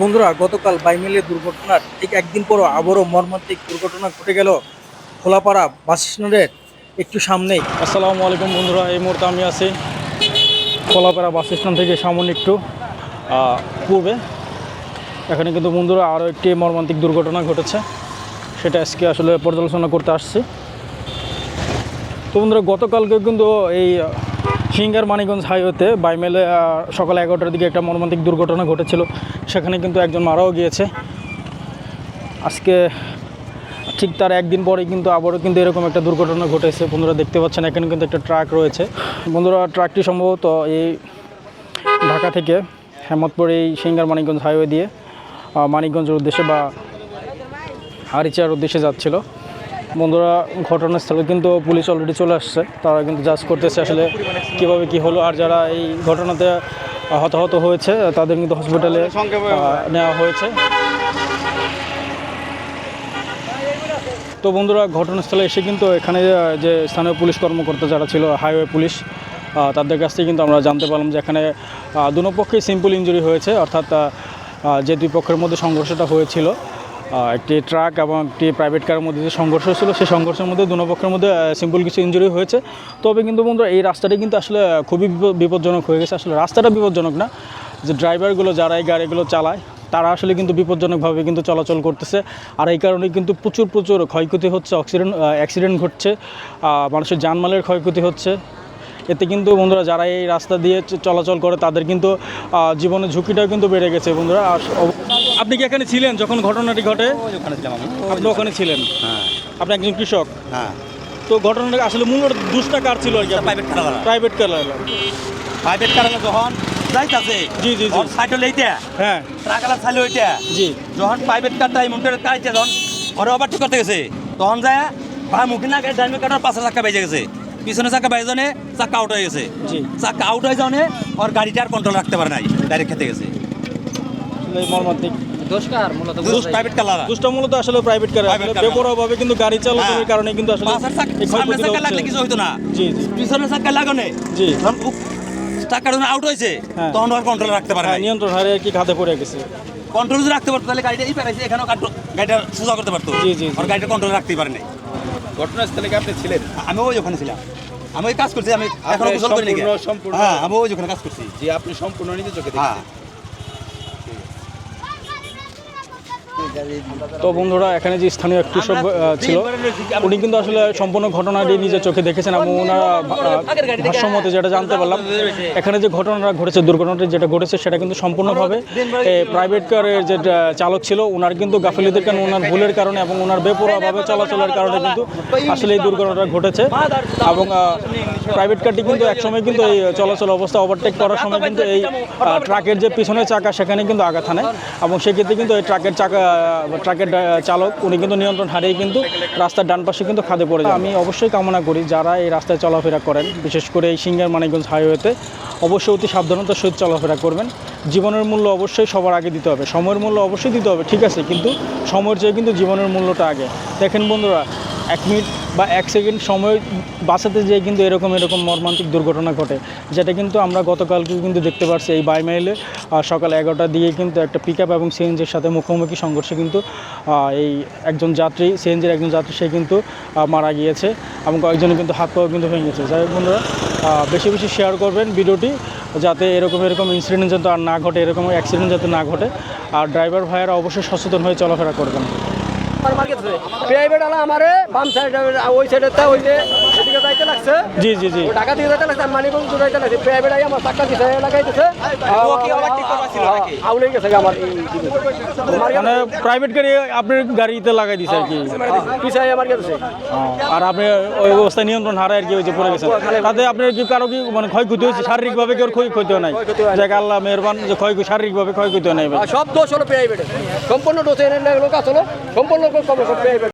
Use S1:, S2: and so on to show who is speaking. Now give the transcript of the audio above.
S1: বন্ধুরা, গতকাল বাইমেলে দুর্ঘটনার ঠিক একদিন পরও আবারও মর্মান্তিক দুর্ঘটনা ঘটে গেল খোলাপাড়া বাস স্ট্যান্ডের একটু সামনেই।
S2: আসসালামু আলাইকুম বন্ধুরা, এই মুহূর্তে আমি আছি খোলাপাড়া বাস স্ট্যান্ড থেকে সামনে একটু পূর্বে। এখানে কিন্তু বন্ধুরা আরও একটি মর্মান্তিক দুর্ঘটনা ঘটেছে, সেটা আজকে আসলে পর্যালোচনা করতে আসছি। তো বন্ধুরা, গতকালকে কিন্তু এই সিঙ্গার মানিগঞ্জ হাইওয়েতে বাইমেলে সকাল এগারোটার দিকে একটা মর্মান্তিক দুর্ঘটনা ঘটেছিল। সেখানে কিন্তু একজন মারাও গিয়েছে। আজকে ঠিক তার একদিন পরে কিন্তু আবারও কিন্তু এরকম একটা দুর্ঘটনা ঘটেছে। বন্ধুরা দেখতে পাচ্ছেন, এখানে কিন্তু একটা ট্রাক রয়েছে। বন্ধুরা, ট্রাকটি সম্ভবত এই ঢাকা থেকে হেমতপুর এই সিঙ্গার মানিকগঞ্জ হাইওয়ে দিয়ে মানিকগঞ্জের উদ্দেশ্যে বা হারিচার উদ্দেশ্যে যাচ্ছিল। বন্ধুরা ঘটনাস্থলে কিন্তু পুলিশ অলরেডি চলে আসছে। তারা কিন্তু জাজ করতেছে আসলে কীভাবে কি হলো আর যারা এই ঘটনাতে হতাহত হয়েছে তাদের কিন্তু হসপিটালে নেওয়া হয়েছে। তো বন্ধুরা ঘটনাস্থলে এসে কিন্তু এখানে যে স্থানীয় পুলিশ কর্মকর্তা যারা ছিল হাইওয়ে পুলিশ তাদের কাছ থেকে কিন্তু আমরা জানতে পারলাম যে এখানে আহ, দুনো পক্ষেই সিম্পল ইঞ্জুরি হয়েছে। অর্থাৎ যে দুই পক্ষের মধ্যে সংঘর্ষটা হয়েছিল। একটি ট্রাক এবং একটি প্রাইভেট কারের মধ্যে যে সংঘর্ষ ছিল সেই সংঘর্ষের মধ্যে দুনো পক্ষের মধ্যে সিম্পল কিছু ইঞ্জুরি হয়েছে। তবে কিন্তু বন্ধুরা, এই রাস্তাটি কিন্তু আসলে খুবই বিপজ্জনক হয়ে গেছে। আসলে রাস্তাটা বিপজ্জনক না, যে ড্রাইভারগুলো যারা এই গাড়িগুলো চালায়, তারা আসলে কিন্তু বিপজ্জনকভাবে কিন্তু চলাচল করতেছে। আর এই কারণে কিন্তু প্রচুর প্রচুর ক্ষয়ক্ষতি হচ্ছে অক্সিডেন্ট অ্যাক্সিডেন্ট ঘটছে মানুষের জানমালের ক্ষয়ক্ষতি হচ্ছে। এতে কিন্তু বন্ধুরা, যারা এই রাস্তা দিয়ে চলাচল করে, তাদের কিন্তু জীবনের ঝুঁকিটাও কিন্তু বেড়ে গেছে বন্ধুরা। আর আপনি কি এখানে ছিলেন যখন ঘটনাটি ঘটে?
S3: ওখানে ছিলাম আমি।
S2: আপনি ওখানে ছিলেন?
S3: হ্যাঁ।
S2: আপনি একজন কৃষক?
S3: হ্যাঁ।
S2: তো ঘটনাটা আসলে মূল দুষ্টা কার ছিল আর কি
S3: private car
S2: private car
S3: private car যখন যাইতাছে
S2: জি, জি, জি।
S3: সাইড লইতে
S2: হ্যাঁ।
S3: ট্রাকালা চাইলে ওইটা।
S2: জি।
S3: যখন প্রাইভেট কারটা এই মুখে কাইতে যখন ওরা ওভারটেক করতে গেছে। তখন যায় ভাই মুখে না ডাইমে কাটার পাশে চাক্কা বেজে গেছে। পিছনে চাক্কা বেজে জানে চাক্কা আউট হয়ে গেছে।
S2: জি।
S3: চাক্কা আউট হয়ে যাওয়ানে ওর গাড়িটা আর কন্ট্রোল রাখতে পারে নাই ডাইরেক্ট খেতে গেছে।
S2: আসলে এই মর্মান্তিক
S3: দুস প্রাইভেট কালারা
S2: দুষ্টা মূলত আসলে প্রাইভেট কার বেপরোয়াভাবে কিন্তু গাড়ি চালানোর
S3: হ্যাঁ।
S2: কারণে কিন্তু আসলে
S3: পাশের চাক্কা
S2: এই
S3: সামনে
S2: ক্ষয়ক্ষতিটা
S3: লাগলে কিছু হইতো না।
S2: জি জি।
S3: পিছনে চাক্কা লাগানে?
S2: জি।
S3: যখন যখন আউট হয়েছে
S2: হ্যাঁ।
S3: তখন ওর কন্ট্রোল রাখতে পারে
S2: হ্যাঁ, নিয়ন্ত্রণ হারে কি খাতে পড়ে গেছে।
S3: কন্ট্রোল রাখতে পারতো তাহলে গাড়িটা এই পারাইছে এখানেও গাড়িটা সোজা করতে পারতো।
S2: জি, জি, জি।
S3: আর গাড়িটা কন্ট্রোল রাখতেই পারে নাই।
S4: ঘটনাস্থলে কি আপনি ছিলেন?
S3: আমি ওই ওখানে ছিলাম। আমি ওই কাজ করছি আমি
S4: এখনও
S3: গোসল হ্যাঁ আমি ওই ওখানে কাজ করছি।
S4: যে আপনি সম্পূর্ণ নিজে চোখে দেখছেন।
S2: তো বন্ধুরা এখানে যে স্থানীয় এক কৃষক আহ, ছিল উনি কিন্তু আসলে সম্পূর্ণ ঘটনাটি নিজের চোখে দেখেছেন এবং ওনারা ভাষ্যমতে যেটা জানতে পারলাম এখানে যে ঘটনাটা ঘটেছে দুর্ঘটনাটি যেটা ঘটেছে সেটা কিন্তু সম্পূর্ণভাবে প্রাইভেট কারের যে চালক ছিল ওনার কিন্তু গাফিলিদের কারণে ওনার ভুলের কারণে এবং ওনার বেপরোয়াভাবে চলাচলের কারণে কিন্তু আসলে এই দুর্ঘটনাটা ঘটেছে। এবং প্রাইভেট কারটি কিন্তু একসময় কিন্তু এই চলাচল অবস্থা ওভারটেক করার সময় কিন্তু এই ট্রাকের যে পিছনের চাকা সেখানে কিন্তু আঘাত হানে। এবং সেক্ষেত্রে কিন্তু এই ট্রাকের চাকা ট্রাকের চালক, উনি কিন্তু নিয়ন্ত্রণ হারিয়ে কিন্তু রাস্তার ডান পাশে কিন্তু খাদে পড়ে যায় আমি অবশ্যই কামনা করি যারা এই রাস্তায় চলাফেরা করেন, বিশেষ করে এই সিঙ্গার মানিকগঞ্জ হাইওয়েতে, অবশ্যই অতি সাবধানতার সহিত চলাফেরা করবেন। জীবনের মূল্য অবশ্যই সবার আগে দিতে হবে। সময়ের মূল্য অবশ্যই দিতে হবে, ঠিক আছে, কিন্তু সময়ের চেয়ে কিন্তু জীবনের মূল্যটা আগে। দেখেন বন্ধুরা এক মিনিট বা এক সেকেন্ড সময় বাঁচাতে যেয়ে কিন্তু এরকম এরকম মর্মান্তিক দুর্ঘটনা ঘটে। যেটা কিন্তু আমরা গতকালকে কিন্তু দেখতে পারছি এই বাইমাইলে সকাল এগারোটার দিকে কিন্তু একটা পিক এবং সিএনজির সাথে মুখোমুখি সংঘর্ষে কিন্তু এই একজন যাত্রী সিএনজির একজন যাত্রী সে কিন্তু মারা গিয়েছে এবং কয়েকজনের কিন্তু হাত পাও কিন্তু ভেঙে গেছে। যাই বন্ধুরা বেশি বেশি শেয়ার করবেন ভিডিওটি যাতে এরকম এরকম ইনসিডেন্ট যাতে আর না ঘটে, এরকম অ্যাক্সিডেন্ট যাতে না ঘটে। আর ড্রাইভার ভাইয়েরা অবশ্যই সচেতন হয়ে চলাফেরা করবেন।
S5: প্রাইভেট আলা আমারে বাম সাইড ওই সাইডের ওই যে যাইতে লাগছে?
S2: জি জি জি।
S5: ঢাকা দিকে যাইতে লাগছে মানিকগঞ্জ যাইতে লাগছে প্রাইভেট আই আমার দিছে লাগাইতেছে
S3: ও কি overtake করবার ছিল নাকি?
S5: আউলে গেছে আমার। আমার
S2: মানে প্রাইভেট গাড়ি আপনার গাড়িতে লাগাই দিছে আর কি।
S5: পিছাই আমার গেছে
S2: আর আপনি ওই অবস্থায় নিয়ন্ত্রণ হারায় আর কি ওই যে পড়ে গেছেন। তাতে আপনার কি কারও কি মানে ক্ষয়ক্ষতি হয়েছে? শারীরিকভাবে কেউ ক্ষয়ক্ষতি হয় নাই? যাকে আল্লাহ মেহরবান যে ক্ষয় শারীরিকভাবে ক্ষয়ক্ষতি নাই।
S5: সব দোষ হলো প্রাইভেট সম্পূর্ণ দোষ এনে লোক আসলো সম্পূর্ণ প্রাইভেট